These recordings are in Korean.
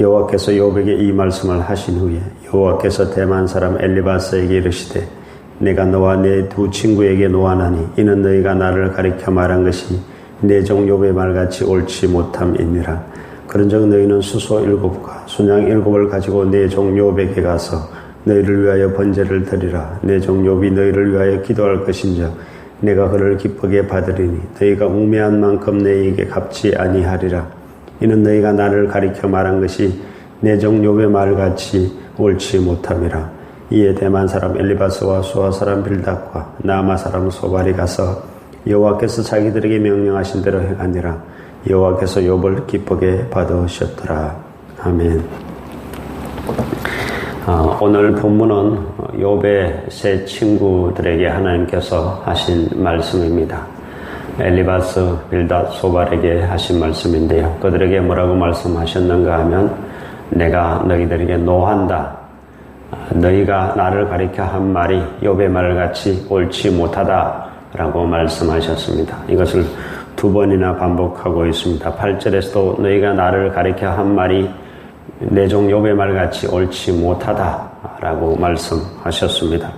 여호와께서 요백에 이 말씀을 하신 후에 여호와께서 대만 사람 엘리바스에게 이르시되 내가 너와 내 두 친구에게 노하나니 이는 너희가 나를 가리켜 말한 것이 내종 욥의 말같이 옳지 못함이니라. 그런즉 너희는 수소 일곱과 순양 일곱을 가지고 내종 욥에게 가서 너희를 위하여 번제를 드리라. 내종 욥이 너희를 위하여 기도할 것인즉 내가 그를 기쁘게 받으리니 너희가 우매한 만큼 너희에게 갚지 아니하리라 이는 너희가 나를 가리켜 말한 것이 내종 욥의 말같이 옳지 못함이라. 이에 대만 사람 엘리바스와 수아 사람 빌닷과 나마 사람 소발이 가서 여호와께서 자기들에게 명령하신 대로 행하니라. 여호와께서 욥을 기쁘게 받으셨더라. 아멘. 어, 오늘 본문은 욥의 세 친구들에게 하나님께서 하신 말씀입니다. 엘리바스 빌닷 소발에게 하신 말씀인데요. 그들에게 뭐라고 말씀하셨는가 하면 내가 너희들에게 노한다. 너희가 나를 가리켜 한 말이 욥의 말같이 옳지 못하다라고 말씀하셨습니다. 이것을 두 번이나 반복하고 있습니다. 8절에서도 너희가 나를 가리켜 한 말이 내종 욥의 말같이 옳지 못하다라고 말씀하셨습니다.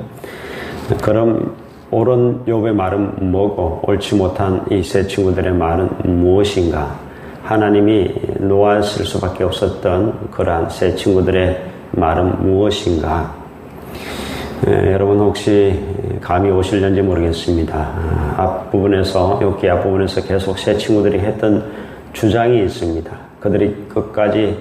그럼 옳은 욥의 말은 뭐고 옳지 못한 이 세 친구들의 말은 무엇인가? 하나님이 놓아실 수밖에 없었던 그러한 세 친구들의 말은 무엇인가? 예, 여러분 혹시 감이 오실는지 모르겠습니다. 아, 앞부분에서 여기 앞부분에서 계속 세 친구들이 했던 주장이 있습니다. 그들이 끝까지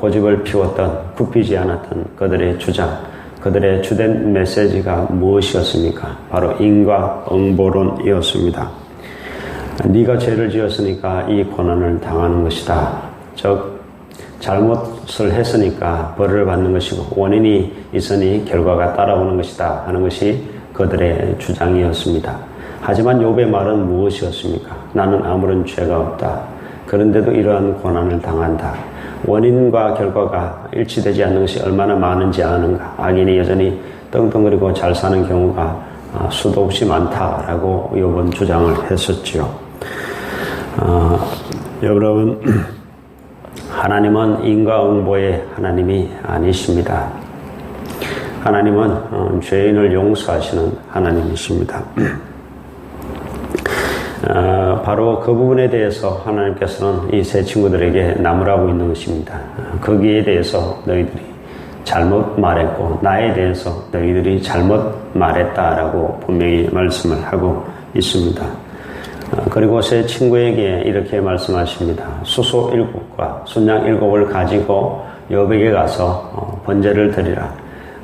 고집을 피웠던 굽히지 않았던 그들의 주장. 그들의 주된 메시지가 무엇이었습니까? 바로 인과 응보론이었습니다. 네가 죄를 지었으니까 이 고난을 당하는 것이다. 즉 잘못을 했으니까 벌을 받는 것이고 원인이 있으니 결과가 따라오는 것이다 하는 것이 그들의 주장이었습니다. 하지만 욥의 말은 무엇이었습니까? 나는 아무런 죄가 없다. 그런데도 이러한 고난을 당한다. 원인과 결과가 일치되지 않는 것이 얼마나 많은지 아는가. 악인이 여전히 떵떵거리고 잘 사는 경우가 아, 수도 없이 많다라고 요번 주장을 했었죠. 어, 여러분, 하나님은 인과응보의 하나님이 아니십니다. 하나님은 어, 죄인을 용서하시는 하나님이십니다. 어, 바로 그 부분에 대해서 하나님께서는 이 세 친구들에게 나무라고 있는 것입니다. 거기에 대해서 너희들이 잘못 말했고 나에 대해서 너희들이 잘못 말했다라고 분명히 말씀을 하고 있습니다. 어, 그리고 세 친구에게 이렇게 말씀하십니다. 수소 일곱과 순양 일곱을 가지고 여백에 가서 어, 번제를 드리라.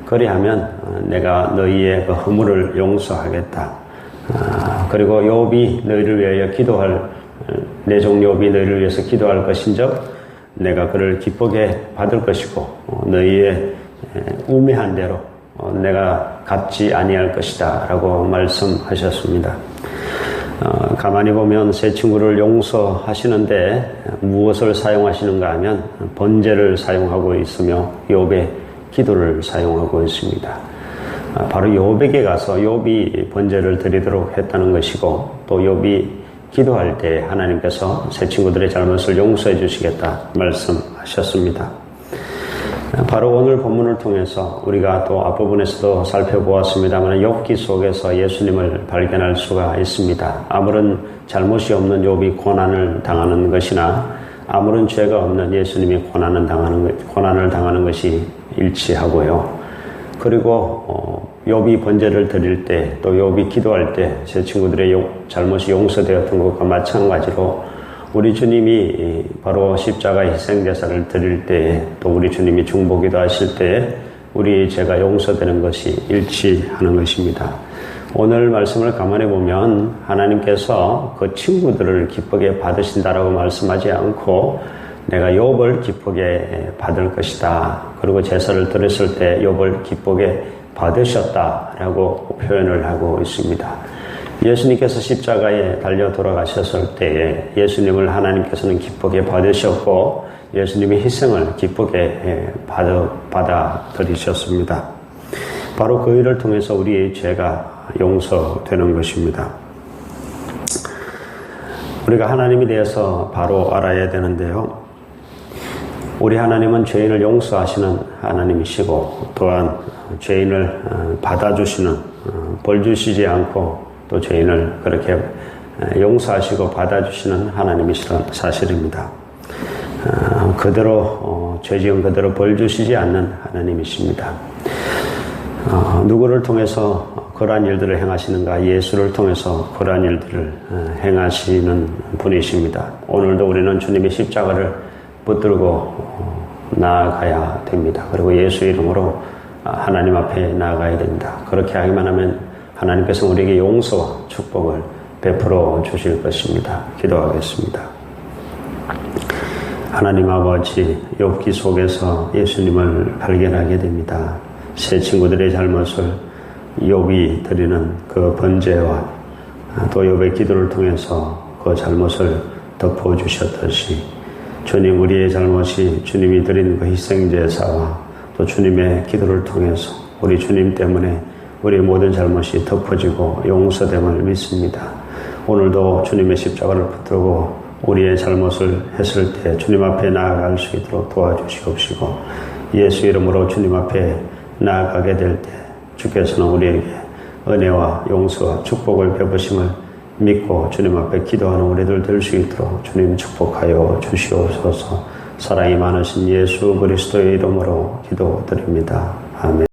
그리하면 내가 너희의 그 허물을 용서하겠다. 아, 그리고 욥이 너희를 위하여 기도할 내종 욥이 너희를 위해서 기도할 것인즉 내가 그를 기쁘게 받을 것이고 어, 너희의 우매한 대로 어, 내가 갚지 아니할 것이다 라고 말씀하셨습니다. 어, 가만히 보면 새 친구를 용서하시는데 무엇을 사용하시는가 하면 번제를 사용하고 있으며 욥의 기도를 사용하고 있습니다. 아, 바로 욥에게 가서 욥이 번제를 드리도록 했다는 것이고 또 욥이 기도할 때 하나님께서 새 친구들의 잘못을 용서해 주시겠다 말씀하셨습니다. 바로 오늘 본문을 통해서 우리가 또 앞부분에서도 살펴보았습니다만 욥기 속에서 예수님을 발견할 수가 있습니다. 아무런 잘못이 없는 욥이 고난을 당하는 것이나 아무런 죄가 없는 예수님이 고난을 당하는 고난을 당하는 것이 일치하고요. 그리고 어, 욥이 번제를 드릴 때 또 욥이 기도할 때 제 친구들의 용, 잘못이 용서되었던 것과 마찬가지로 우리 주님이 바로 십자가 희생 대사를 드릴 때에 또 우리 주님이 중보기도 하실 때에 우리 죄가 용서되는 것이 일치하는 것입니다. 오늘 말씀을 가만히 보면 하나님께서 그 친구들을 기쁘게 받으신다라고 말씀하지 않고 내가 욥을 기쁘게 받을 것이다. 그리고 제사를 드렸을 때 욥을 기쁘게 받으셨다라고 표현을 하고 있습니다. 예수님께서 십자가에 달려 돌아가셨을 때에 예수님을 하나님께서는 기쁘게 받으셨고 예수님의 희생을 기쁘게 받아, 받아들이셨습니다. 바로 그 일을 통해서 우리의 죄가 용서되는 것입니다. 우리가 하나님에 대해서 바로 알아야 되는데요. 우리 하나님은 죄인을 용서하시는 하나님이시고 또한 죄인을 어, 받아주시는 어, 벌 주시지 않고 또 죄인을 그렇게 어, 용서하시고 받아주시는 하나님이시라는 사실입니다. 어, 그대로 어, 죄 지은 그대로 벌 주시지 않는 하나님이십니다. 어, 누구를 통해서 그러한 일들을 행하시는가? 예수를 통해서 그러한 일들을 어, 행하시는 분이십니다. 오늘도 우리는 주님의 십자가를 붙들고 어, 나아가야 됩니다. 그리고 예수 이름으로 아, 하나님 앞에 나아가야 됩니다. 그렇게 하기만 하면 하나님께서 우리에게 용서와 축복을 베풀어 주실 것입니다. 기도하겠습니다. 하나님 아버지 욥기 속에서 예수님을 발견하게 됩니다. 새 친구들의 잘못을 욥이 드리는 그 번제와 또 욥의 기도를 통해서 그 잘못을 덮어 주셨듯이 주님 우리의 잘못이 주님이 드린 그 희생제사와 또 주님의 기도를 통해서 우리 주님 때문에 우리의 모든 잘못이 덮어지고 용서됨을 믿습니다. 오늘도 주님의 십자가를 붙들고 우리의 잘못을 했을 때 주님 앞에 나아갈 수 있도록 도와주시옵시고 예수 이름으로 주님 앞에 나아가게 될 때 주께서는 우리에게 은혜와 용서와 축복을 베푸심을 믿고 주님 앞에 기도하는 우리들 될 수 있도록 주님 축복하여 주시옵소서 사랑이 많으신 예수 그리스도의 이름으로 기도드립니다. 아멘.